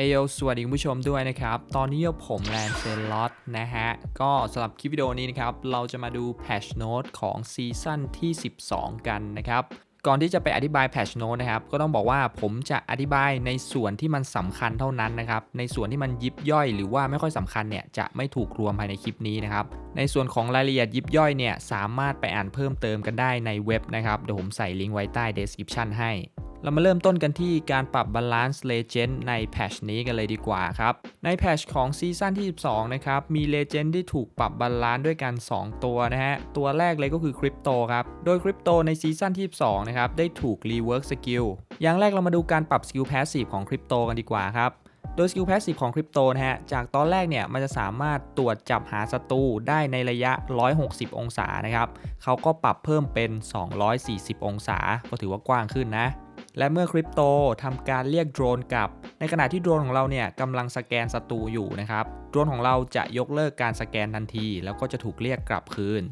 เอโยสวัสดีคุณผู้ชมด้วยนะครับ ตอนนี้ผมแลนเซลอตนะฮะ ก็สำหรับคลิปวิดีโอนี้นะครับ เราจะมาดู Patch Note ของซีซั่นที่ 12 กันนะครับก่อนที่จะไปอธิบาย Patch Note นะครับ ก็ต้องบอกว่าผมจะอธิบายในส่วนที่มันสำคัญเท่านั้นนะครับ ในส่วนที่มันยิบย่อยหรือว่าไม่ค่อยสำคัญเนี่ยจะไม่ถูกรวมภายในคลิปนี้นะครับ ในส่วนของรายละเอียดยิบย่อยเนี่ยสามารถไปอ่านเพิ่มเติมกันได้ในเว็บนะครับ เดี๋ยวผมใส่ลิงก์ไว้ใต้ description ให้ เรามาเริ่มต้นกันที่การปรับบาลานซ์เลเจนด์ในแพชนี้กันเลยดีกว่าครับ ในแพชของซีซั่นที่ 12 นะครับ มีเลเจนด์ที่ถูกปรับบาลานซ์ด้วยกัน 2 ตัวนะฮะ ตัวแรกเลยก็คือคริปโตครับ โดยคริปโตในซีซั่นที่ 12 นะครับ ได้ถูกรีเวิร์กสกิลอย่างแรกเรามาดูการปรับสกิลแพสซีฟของคริปโตกันดีกว่าครับโดยสกิลแพสซีฟของคริปโตนะฮะ จากตอนแรกเนี่ย มันจะสามารถตรวจจับหาศัตรูได้ในระยะ 160 องศานะครับ เขาก็ปรับเพิ่มเป็น 240 องศา ก็ถือว่ากว้างขึ้นนะ และเมื่อคริปโตทำการเรียกโดรนกลับ ในขณะที่โดรนของเราเนี่ยกำลังสแกนศัตรูอยู่นะครับ โดรนของเราจะยกเลิกการสแกนทันที แล้วก็จะถูกเรียกกลับคืน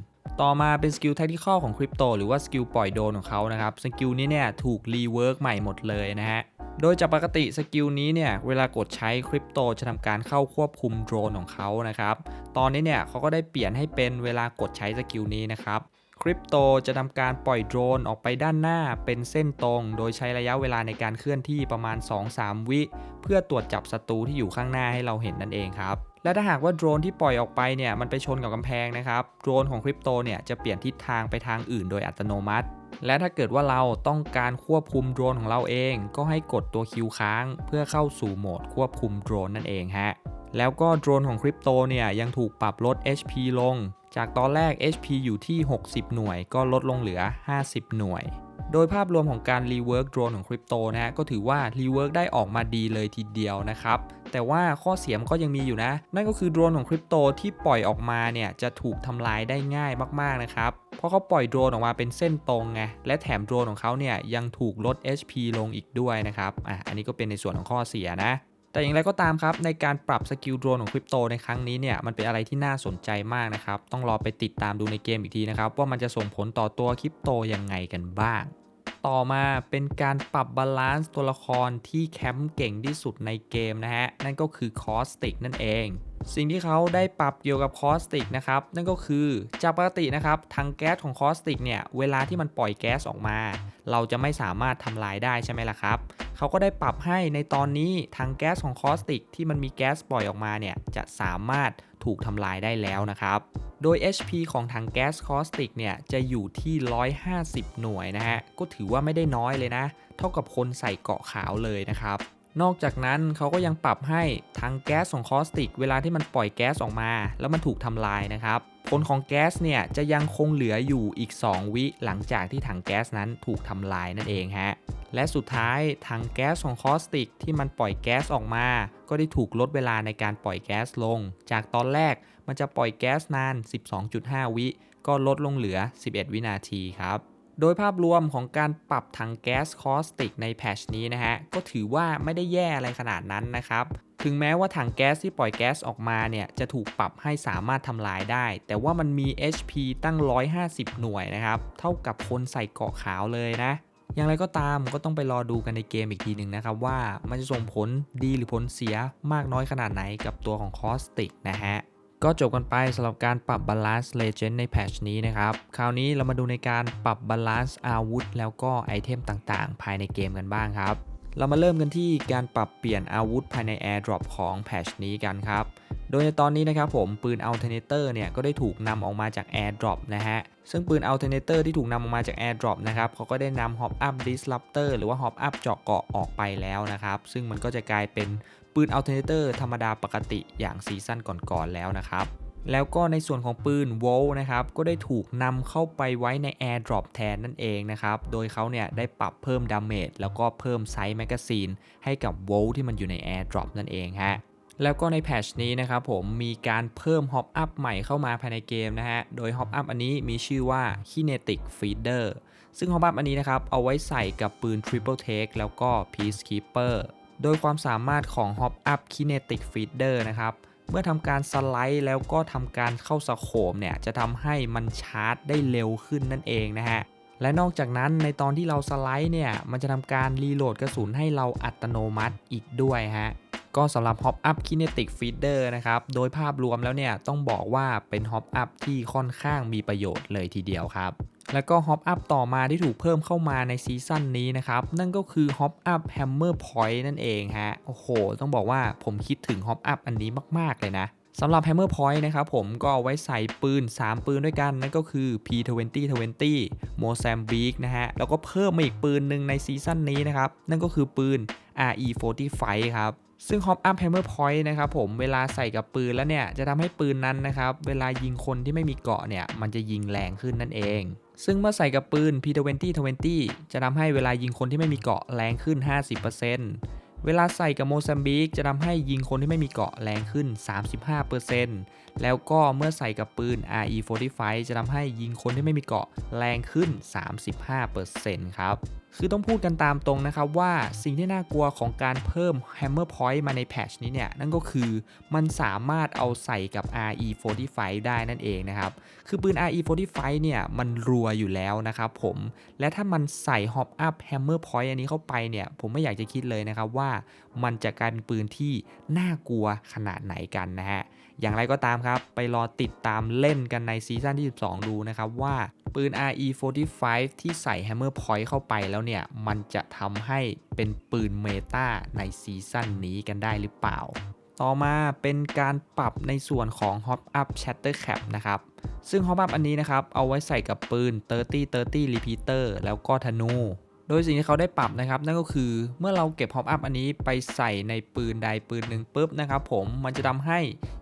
ต่อมาเป็นสกิลแทคติคอลของคริปโตหรือว่าสกิลปล่อยโดรนของเขานะครับ สกิลนี้เนี่ยถูกรีเวิร์กใหม่หมดเลยนะฮะ โดยจากปกติสกิลนี้เนี่ยเวลากดใช้คริปโตจะทำการเข้าควบคุมโดรนของเขานะครับ ตอนนี้เนี่ยเขาก็ได้เปลี่ยนให้เป็นเวลากดใช้สกิลนี้นะครับ ริปโตจะทำการปล่อยโดรนออกไปด้านหน้าเป็นเส้นตรง โดยใช้ระยะเวลาในการเคลื่อนที่ประมาณ 2-3 วิ เพื่อตรวจจับศัตรูที่อยู่ข้างหน้าให้เราเห็นนั่นเองครับและถ้าหากว่าโดรนที่ปล่อยออกไปเนี่ยมันไปชนกับกำแพงนะครับโดรนของคริปโตเนี่ยจะเปลี่ยนทิศทางไปทางอื่นโดยอัตโนมัติ และถ้าเกิดว่าเราต้องการควบคุมโดรนของเราเอง ก็ให้กดตัวคิวค้าง เพื่อเข้าสู่โหมดควบคุมโดรนนั่นเองฮะแล้วก็โดรนของคริปโตเนี่ยยังถูกปรับลด HP ลง จากตอนแรก HP อยู่ที่ 60 หน่วย ก็ลดลงเหลือ 50 หน่วย โดยภาพรวมของการรีเวิร์กโดรนของคริปโตนะฮะก็ถือว่ารีเวิร์กได้ออกมาดีเลยทีเดียวนะครับแต่ว่าข้อเสียมก็ยังมีอยู่นะ นั่นก็คือโดรนของคริปโตที่ปล่อยออกมาเนี่ยจะถูกทำลายได้ง่ายมากๆนะครับ เพราะเขาปล่อยโดรนออกมาเป็นเส้นตรงไง และแถมโดรนของเขาเนี่ยยังถูกลด HP ลงอีกด้วยนะครับ อะ อันนี้ก็เป็นในส่วนของข้อเสียนะ แต่อย่างไรก็ตามครับ ในการปรับสกิลโดรนของคริปโตในครั้งนี้เนี่ยมันเป็นอะไรที่น่าสนใจมากนะครับ ต้องรอไปติดตามดูในเกมอีกทีนะครับ ว่ามันจะส่งผลต่อตัวคริปโตยังไงกันบ้าง ต่อมาเป็นการปรับบาลานซ์ตัวละครที่แคมป์เก่งที่สุดในเกมนะฮะนั่นก็คือคอสติกนั่นเอง สิ่งที่เขาได้ปรับเกี่ยวกับคอสติกนะครับนั่นก็คือจากปกตินะครับทางแก๊สของคอสติกเนี่ยเวลาที่มันปล่อยแก๊สออกมา เราจะไม่สามารถทำลายได้ใช่ไหมล่ะครับเขาก็ได้ปรับให้ในตอนนี้ทางแก๊สของคอสติกที่มันมีแก๊สปล่อยออกมาเนี่ยจะสามารถถูกทำลายได้แล้วนะครับ โดย HP ของถังแก๊สคอสติกเนี่ยจะอยู่ที่ 150 หน่วยนะฮะ ก็ถือว่าไม่ได้น้อยเลยนะ เท่ากับคนใส่เกาะขาวเลยนะครับ นอกจากนั้นเขาก็ยังปรับให้ถังแก๊สของคอสติก เวลาที่มันปล่อยแก๊สออกมา แล้วมันถูกทำลายนะครับผลของแก๊สเนี่ยจะยังคงเหลืออยู่อีก 2 วิหลังจากที่ถังแก๊สนั้นถูกทำลายนั่นเองฮะและสุดท้ายถังแก๊สของคอสติกที่มันปล่อยแก๊สออกมา ก็ได้ถูกลดเวลาในการปล่อยแก๊สลง จากตอนแรกมันจะปล่อยแก๊สนาน 12.5 วิก็ลดลงเหลือ 11 วินาทีครับ โดยภาพรวมของการปรับถังแก๊สคอสติกในแพชนี้นะฮะ ก็ถือว่าไม่ได้แย่อะไรขนาดนั้นนะครับ ถึงแม้ว่าถังแก๊สที่ปล่อยแก๊สออกมาเนี่ย จะถูกปรับให้สามารถทำลายได้ แต่ว่ามันมี HP ตั้ง 150 หน่วยนะครับ เท่ากับคนใส่เกาะขาวเลยนะอย่างไรก็ตามก็ต้องไปรอดูกันในเกมอีกทีหนึ่งนะครับว่ามันจะส่งผลดีหรือผลเสียมากน้อยขนาดไหนกับตัวของคอสติกนะฮะ ก็จบกันไปสำหรับการปรับบาลานซ์เลเจนด์ในแพชนี้นะครับ คราวนี้เรามาดูในการปรับบาลานซ์อาวุธ แล้วก็ไอเทมต่างๆ ภายในเกมกันบ้างครับ เรามาเริ่มกันที่การปรับเปลี่ยนอาวุธภายใน Airdrop ของแพชนี้กันครับ โดยในตอนนี้นะครับผมปืน Alternator เนี่ยก็ได้ถูกนำออกมาจาก Airdrop นะฮะ ซึ่งปืน Alternator ที่ถูกนำออกมาจาก Airdrop นะครับเขาก็ได้นำ Hop Up Disruptor หรือว่า Hop Up เจาะเกาะออกไปแล้วนะครับ ซึ่งมันก็จะกลายเป็น ปืน Alternator ธรรมดาปกติอย่างซีซั่นก่อนๆแล้วนะครับแล้วก็ในส่วนของปืน v o l นะครับ ก็ได้ถูกนำเข้าไปไว้ใน Airdrop แทนนั่นเองนะครับ โดยเขาเนี่ยได้ปรับเพิ่มดาเมจแล้วก็เพิ่มไซส์แมกกาซีนให้กับ v o l ที่มันอยู่ใน Airdrop นั่นเองฮะ แล้วก็ในแพชนี้นะครับผมมีการเพิ่ม Hop Up ใหม่เข้ามาภายในเกมนะฮะ โดย Hop Up อันนี้มีชื่อว่า Kinetic Feeder ซึ่ง Hop Up อันนี้นะครับเอาไว้ใส่กับปืน Triple Take แล้วก็ Peacekeeper โดยความสามารถของ Hop Up Kinetic Feeder นะครับ เมื่อทำการสไลด์แล้วก็ทำการเข้าสโคมเนี่ย จะทำให้มันชาร์จได้เร็วขึ้นนั่นเองนะฮะ และนอกจากนั้นในตอนที่เราสไลด์เนี่ย มันจะทำการรีโหลดกระสุนให้เราอัตโนมัติอีกด้วยฮะก็สำหรับ Hop Up Kinetic Feeder นะครับ โดยภาพรวมแล้วเนี่ย ต้องบอกว่าเป็น Hop Up ที่ค่อนข้างมีประโยชน์เลยทีเดียวครับ แล้วก็ Hop Up ต่อมาที่ถูกเพิ่มเข้ามาในซีซั่นนี้นะครับ นั่นก็คือ Hop Up Hammer Point นั่นเองฮะ โอ้โห ต้องบอกว่าผมคิดถึง Hop Up อันนี้มาก ๆ เลยนะสำหรับ Hammer Point นะครับผมก็ไว้ใส่ปืน 3 ปืนด้วยกัน นั่นก็คือ P2020 Mozambique นะฮะ แล้วก็เพิ่มมาอีกปืนหนึ่งในซีซั่นนี้นะครับ นั่นก็คือปืน RE45 ครับ ซึ่ง Hop Up Hammer Point นะครับผมเวลาใส่กับปืนแล้วเนี่ย จะทำให้ปืนนั้นนะครับ เวลายิงคนที่ไม่มีเกาะเนี่ย มันจะยิงแรงขึ้นนั่นเอง ซึ่งเมื่อใส่กับปืน P2020 จะทำให้เวลายิงคนที่ไม่มีเกาะแรงขึ้น 50%เวลาใส่กับโมซัมบิกจะทำให้ยิงคนที่ไม่มีเกาะแรงขึ้น 35%แล้วก็เมื่อใส่กับปืน RE45 จะทำให้ยิงคนที่ไม่มีเกาะแรงขึ้น 35%ครับคือต้องพูดกันตามตรงนะครับว่าสิ่งที่น่ากลัวของการเพิ่ม Hammer Point มาในแพทชนี้เนี่ย นั่นก็คือมันสามารถเอาใส่กับ RE45 ได้นั่นเองนะครับ คือปืน RE45 เนี่ย มันรัวอยู่แล้วนะครับผม และถ้ามันใส่ Hop Up Hammer Point อันนี้เข้าไปเนี่ย ผมไม่อยากจะคิดเลยนะครับว่ามันจะกลายเป็นปืนที่น่ากลัวขนาดไหนกันนะฮะอย่างไรก็ตามครับ ไปรอติดตามเล่นกันในซีซั่นที่ 12 ดูนะครับว่าปืน RE45 ที่ใส่ Hammer Point เข้าไปแล้วเนี่ย มันจะทำให้เป็นปืนเมตาในซีซั่นนี้กันได้หรือเปล่า ต่อมาเป็นการปรับในส่วนของ Hop Up Shatter Cap นะครับ ซึ่ง Hop Up อันนี้นะครับ เอาไว้ใส่กับปืน 30-30 Repeater แล้วก็ธนู โดยสิ่งที่เขาได้ปรับนะครับ นั่นก็คือเมื่อเราเก็บฮอปอัพอันนี้ไปใส่ในปืนใดปืนหนึ่งปุ๊บนะครับผมมันจะทำให้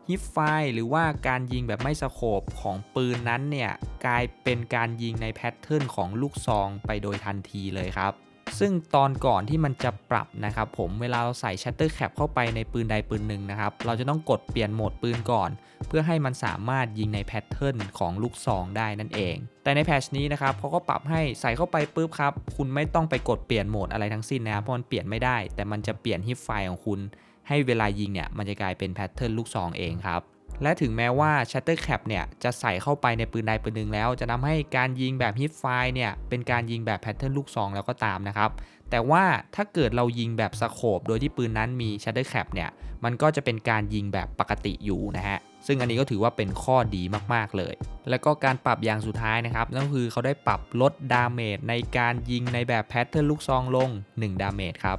ฮิปไฟหรือว่าการยิงแบบไม่สโคบของปืนนั้นเนี่ยกลายเป็นการยิงในแพทเทิร์นของลูกซองไปโดยทันทีเลยครับ ซึ่งตอนก่อนที่มันจะปรับนะครับผมเวลาเราใส่ Shatter Cap เข้าไปในปืนใดปืนหนึ่งนะครับ เราจะต้องกดเปลี่ยนโหมดปืนก่อน เพื่อให้มันสามารถยิงในแพทเทิร์นของลูกซองได้นั่นเอง แต่ในแพทชนี้นะครับเขาก็ปรับให้ใส่เข้าไปปุ๊บครับ คุณไม่ต้องไปกดเปลี่ยนโหมดอะไรทั้งสิ้นนะครับเพราะมันเปลี่ยนไม่ได้ แต่มันจะเปลี่ยนฮิปไฟของคุณ ให้เวลายิงเนี่ยมันจะกลายเป็นแพทเทิร์นลูกซองเองครับ และถึงแม้ว่า Shatter Cap เนี่ยจะใส่เข้าไปในปืนใดปืนหนึ่งแล้ว จะทำให้การยิงแบบฮิปไฟเนี่ยเป็นการยิงแบบแพทเทิร์นลูกซองแล้วก็ตามนะครับ แต่ว่าถ้าเกิดเรายิงแบบสโคบโดยที่ปืนนั้นมี Shatter Cap เนี่ยมันก็จะเป็นการยิงแบบปกติอยู่นะฮะซึ่งอันนี้ก็ถือว่าเป็นข้อดีมาก ๆ เลย แล้วก็การปรับอย่างสุดท้ายนะครับนั่นคือเขาได้ปรับลดดาเมจในการยิงในแบบแพทเทิร์นลูกซองลง 1 ดาเมจครับ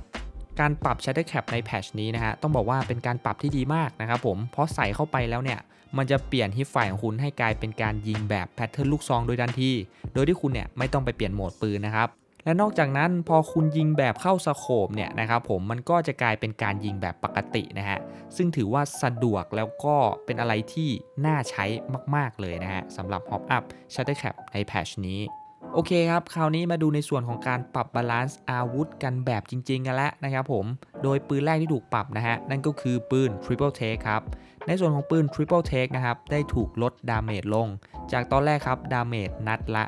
การปรับ Shatter Cap ในแพทชนี้นะฮะต้องบอกว่าเป็นการปรับที่ดีมากนะครับผมเพราะใส่เข้าไปแล้วเนี่ยมันจะเปลี่ยนฮิปไฟของคุณให้กลายเป็นการยิงแบบแพทเทิร์นลูกซองโดยทันที โดยที่คุณเนี่ยไม่ต้องไปเปลี่ยนโหมดปืนนะครับและนอกจากนั้นพอคุณยิงแบบเข้าสโคปเนี่ยนะครับผมมันก็จะกลายเป็นการยิงแบบปกตินะฮะซึ่งถือว่าสะดวกแล้วก็เป็นอะไรที่น่าใช้มาก ๆ เลยนะฮะสำหรับ Hop Up Shatter Cap ในแพทชนี้ โอเคครับ คราวนี้มาดูในส่วนของการปรับบาลานซ์อาวุธกันแบบจริง ๆ กันแล้วนะครับผม โดยปืนแรกที่ถูกปรับนะฮะ นั่นก็คือปืน Triple Take ครับ ในส่วนของปืน Triple Take นะครับ ได้ถูกลดดาเมจลง จากตอนแรกครับ ดาเมจนัดละ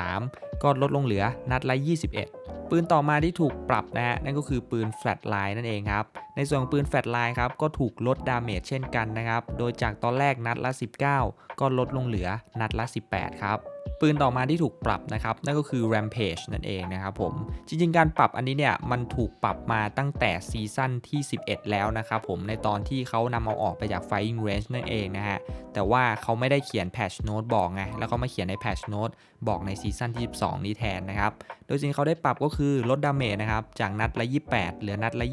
23 ก็ลดลงเหลือนัดละ 21 ปืนต่อมาที่ถูกปรับนะฮะ นั่นก็คือปืน Flatline นั่นเองครับ ในส่วนของปืน Flatline ครับ ก็ถูกลดดาเมจเช่นกันนะครับ โดยจากตอนแรกนัดละ 19 ก็ลดลงเหลือนัดละ 18 ครับ ปืนต่อมาที่ถูกปรับนะครับนั่นก็คือ Rampage นั่นเองนะครับผมจริงๆ การปรับอันนี้เนี่ยมันถูกปรับมาตั้งแต่ซีซั่นที่ 11 แล้วนะครับผมในตอนที่เขานำเอาออกไปจาก Fighting Range นั่นเองนะฮะแต่ว่าเขาไม่ได้เขียน Patch Note บอกไงแล้วก็มาเขียนใน Patch Note บอกในซีซั่นที่ 12 นี้แทนนะครับโดยสิ่งเขาได้ปรับก็คือลดดาเมจนะครับจากนัดละ 28 เหลือนัดละ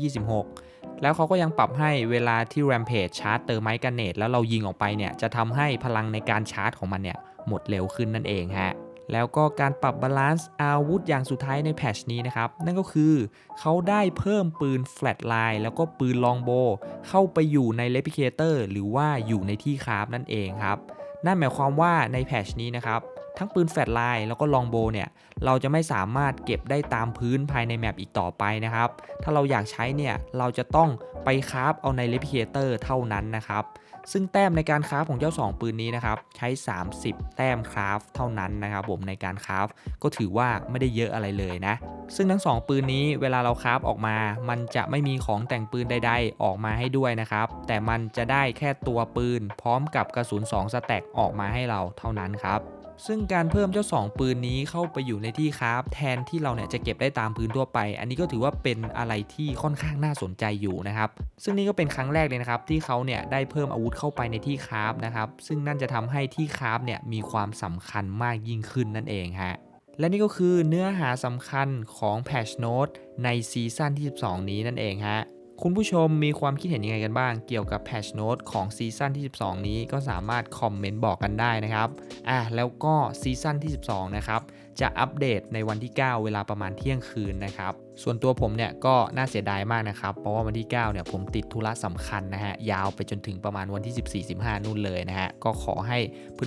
26แล้วเขาก็ยังปรับให้เวลาที่ Rampage ชาร์จเติมไม้กันเนตแล้วเรายิงออกไปเนี่ย จะทำให้พลังในการชาร์จของมันเนี่ย หมดเร็วขึ้นนั่นเองฮะแล้วก็การปรับบาลานซ์อาวุธอย่างสุดท้ายในแพชนี้นะครับ นั่นก็คือเขาได้เพิ่มปืน Flatline แล้วก็ปืน Longbow เข้าไปอยู่ใน Replicator หรือว่าอยู่ในที่คราฟนั่นเองครับ นั่นหมายความว่าในแพชนี้นะครับ ทั้งปืนแฟลชไลน์แล้วก็ลองโบเนี่ย เราจะไม่สามารถเก็บได้ตามพื้นภายในแมปอีกต่อไปนะครับ ถ้าเราอยากใช้เนี่ย เราจะต้องไปคราฟเอาใน Replicator เท่านั้นนะครับ ซึ่งแต้มในการคราฟของเจ้า 2 ปืนนี้นะครับใช้ 30 แต้มคราฟเท่านั้นนะครับผมในการคราฟก็ถือว่าไม่ได้เยอะอะไรเลยนะ ซึ่งทั้ง 2 ปืนนี้เวลาเราคราฟออกมา มันจะไม่มีของแต่งปืนใด ๆ ออกมาให้ด้วยนะครับ แต่มันจะได้แค่ตัวปืน พร้อมกับกระสุน2สแต็กออกมาให้เราเท่านั้นครับ ซึ่งการเพิ่มเจ้า 2 ปืนนี้เข้าไปอยู่ในที่คราฟแทนที่เราเนี่ยจะเก็บได้ตามพื้นทั่วไป อันนี้ก็ถือว่าเป็นอะไรที่ค่อนข้างน่าสนใจอยู่นะครับ ซึ่งนี่ก็เป็นครั้งแรกเลยนะครับที่เขาเนี่ยได้เพิ่มอาวุธเข้าไปในที่คราฟนะครับซึ่งนั่นจะทำให้ที่คราฟเนี่ยมีความสำคัญมากยิ่งขึ้นนั่นเองฮะและนี่ก็คือเนื้อหาสำคัญของ Patch Note ในซีซั่นที่ 12 นี้นั่นเองฮะ คุณผู้ชมมีความคิดเห็นยังไงกันบ้าง เกี่ยวกับ Patch Note ของซีซั่นที่ 12 นี้ก็สามารถคอมเมนต์บอกกันได้นะครับอะแล้วก็ซีซั่นที่ 12 นะครับ จะอัปเดตในวันที่ 9 เวลาประมาณเที่ยงคืนนะครับ ส่วนตัวผมเนี่ยก็น่าเสียดายมากนะครับ เพราะว่าวันที่ 9 เนี่ยผมติดธุระสำคัญนะฮะ ยาวไปจนถึงประมาณวันที่ 14-15 นู่นเลยนะฮะ ก็ขอให้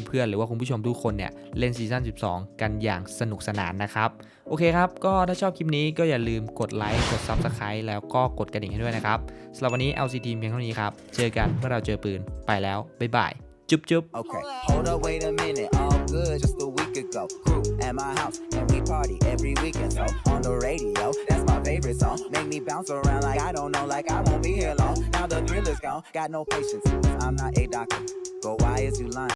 เพื่อนๆ หรือว่าคุณผู้ชมทุกคนเนี่ยเล่นซีซั่น 12 กันอย่างสนุกสนานนะครับ โอเคครับ ก็ถ้าชอบคลิปนี้ก็อย่าลืมกดไลค์กด Subscribe แล้วก็กดกระดิ่งให้ด้วยนะครับสำหรับวันนี้ LCT เพียงเท่านี้ครับ เจอกันเมื่อเราเจอปืนไปแล้ว บ๊ายบาย จุ๊บจุ๊บ Okay, hold up, wait a minute. All good just a week ago. Crew at my house, and we party every weekend. So on the radio, that's my favorite song. Make me bounce around like I don't know, like I won't be here long. Now the thrill is gone, got no patience. I'm not a doctor. but why is you lying?